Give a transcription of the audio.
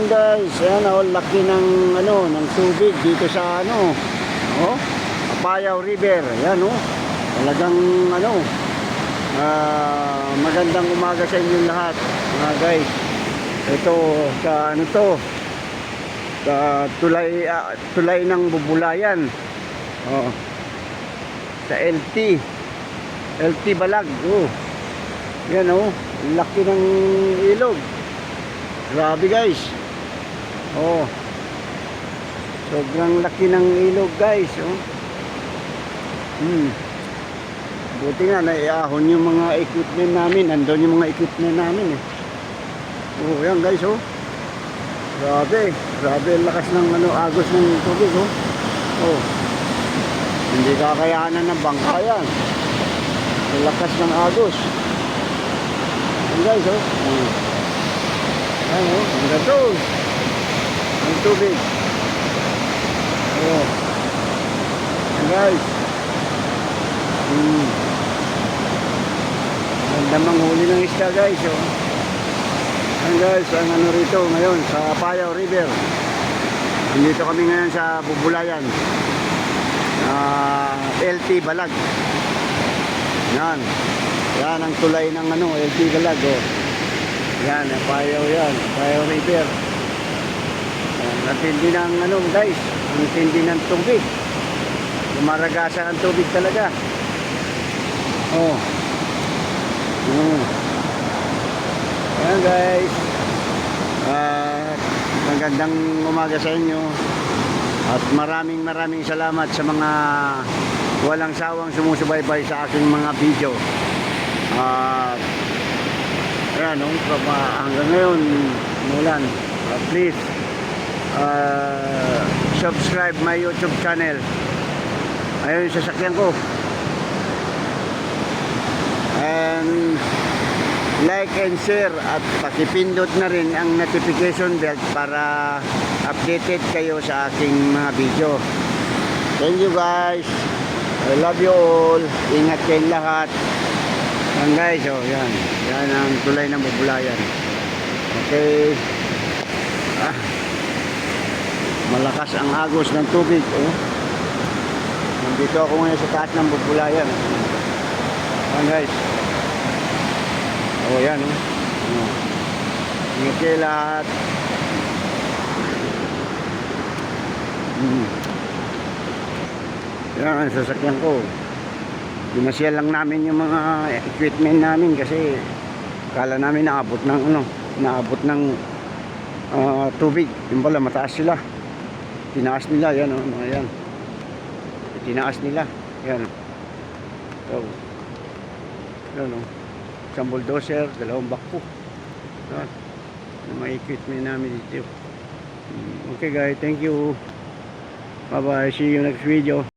morning guys. Ayan oh, laki ng ano, ng tubig dito sa ano. Oh, Apayao River. Ayan oh. Talagang ano, ah, magandang umaga sa inyong lahat, mga guys. Ito sa ano to? Sa tulay ah, tulay ng Bubulayan. Oh. Sa LT. LT Balag. Oh. Yan oh, laki ng ilog. Grabe guys. Oh. Sobrang laki ng ilog guys, oh. Hmm. Buti nga naiahon yung mga equipment namin. Nandun yung mga equipment namin eh. Oh, yan guys, oh. Grabe. Grabe lakas ng ano, agos ng tubig, oh. Oh. Hindi kakayanan ng bangka yan. Lakas ng agos. Yan guys, oh. Oh. Yan, oh. Ang gato. Ang tubig. Oh. Yan guys. Hmm. Ganda manghuli ng isda guys, oh. Yan guys, ang ano rito ngayon sa Apayao River. Nandito kami ngayon sa Bubulayan. Ah, LT Balag. Yan. Yan ang tulay ng ano, LT Balag, oh. Yan, Apayao yan. Apayao River. Ang tindi ng ano guys, ang tindi ng tubig. Lumaragasan ang tubig talaga. Oh. Mm. Ayan guys. At magandang umaga sa inyo. At maraming maraming salamat sa mga walang sawang sumusubaybay sa aking mga video. At ayan, no, pa- hanggang ngayon, mulan. Uh, please, uh, subscribe my YouTube channel. Ayun yung sasakyan ko. And like and share at pakipindot na rin ang notification bell para updated kayo sa aking mga video. Thank you guys. I love you all. Ingat kayong lahat. Yan guys, oh, yan. Yan ang tulay ng bubulayan. Okay. Malakas ang agos ng tubig, oh. Nandito ako ngayon sa taas ng bubulayan. Yan guys. Oh, yan. Ingat kayo lahat. Hmm. Yan ang sasakyan ko. Dinasya lang namin yung mga equipment namin kasi kala namin naabot ng ano, naabot ng ah, tubig. Yung pala mataas sila. Tinaas nila yan oh, mga yan. Tinaas nila. Yan. So, yan oh. Isang bulldozer, dalawang bakpo. Yan. Yung mga equipment namin dito. Mm, Okay guys, thank you. Bye bye. See you next video.